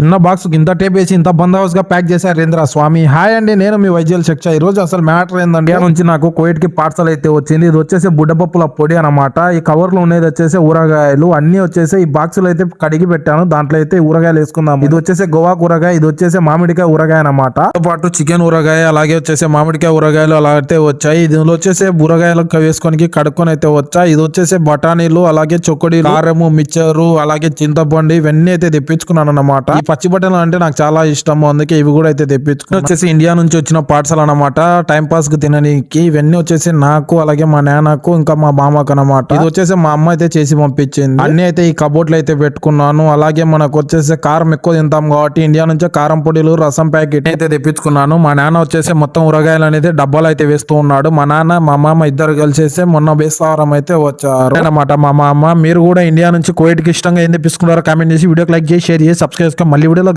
చిన్న బాక్స్ ఇంత టేప్ వేసి ఇంత గా ప్యాక్ చేశారు రేంద్ర. స్వామి హాయ్ అండి నేను మీ వైద్యుల శిక్ష ఈ రోజు అసలు మ్యాటర్ ఇండియా నుంచి నాకు కోవిడ్కి పార్సల్ అయితే వచ్చింది. ఇది వచ్చేసి బుడ్డపప్పుల పొడి అన్నమాట. ఈ కవర్లో ఉండేది వచ్చేసి ఊరగాయలు. అన్ని వచ్చేసి ఈ బాక్స్లో అయితే కడిగి పెట్టాను. దాంట్లో అయితే ఊరగాయలు వేసుకుందాం ఇది వచ్చేసి గోవా ఊరగాయ ఇది వచ్చేసి మామిడికాయ ఊరగాయ అన్నమాట. తో పాటు చికెన్ ఊరగాయ అలాగే వచ్చేసి మామిడికాయ ఊరగాయలు అలా అయితే వచ్చాయి. దీనిలో వచ్చేసి ఊరగాయలు వేసుకొని కడుక్కొని అయితే వచ్చాయి. ఇది వచ్చేసి బఠానీలు అలాగే చొక్కడి కారము మిక్చరు అలాగే చింతపండు ఇవన్నీ అయితే తెప్పించుకున్నాను అన్నమాట. ఈ పచ్చి బట్టలు అంటే నాకు చాలా ఇష్టము. అందుకే ఇవి కూడా అయితే తెప్పించుకుని వచ్చేసి ఇండియా నుంచి వచ్చిన పార్సల్ అన్నమాట. టైం పాస్కి తినడానికి ఇవన్నీ వచ్చేసి నాకు అలాగే మా నాన్నకు ఇంకా మా బామ్మకు అన్నమాట. ఇది వచ్చేసి మా అమ్మ అయితే చేసి పంపించింది. అన్ని అయితే ఈ కబోర్డ్లు అయితే పెట్టుకున్నాను. అలాగే మనకు వచ్చేసి కారం ఎక్కువ తింటాం కాబట్టి ఇండియా నుంచే కారం పొడిలు రసం ప్యాకెట్ అయితే తెప్పించుకున్నాను. మా నాన్న వచ్చేసి మొత్తం ఊరగాయలు అనేది డబ్బాలు అయితే వేస్తూ ఉన్నాడు. మా నాన్న మా మామ ఇద్దరు కలిసేసి మొన్న బేస్తవారం అయితే వచ్చారు. అన్నమాట మా మామ మీరు కూడా ఇండియా నుంచి కోవిడ్కి ఇష్టంగా ఏం తెప్పించుకున్నారో కామెంట్ చేసి వీడియోకి లైక్ చేసి షేర్ చేసి సబ్స్క్రైబ్ చేసుకొని മല്ലിവിടെയുള്ള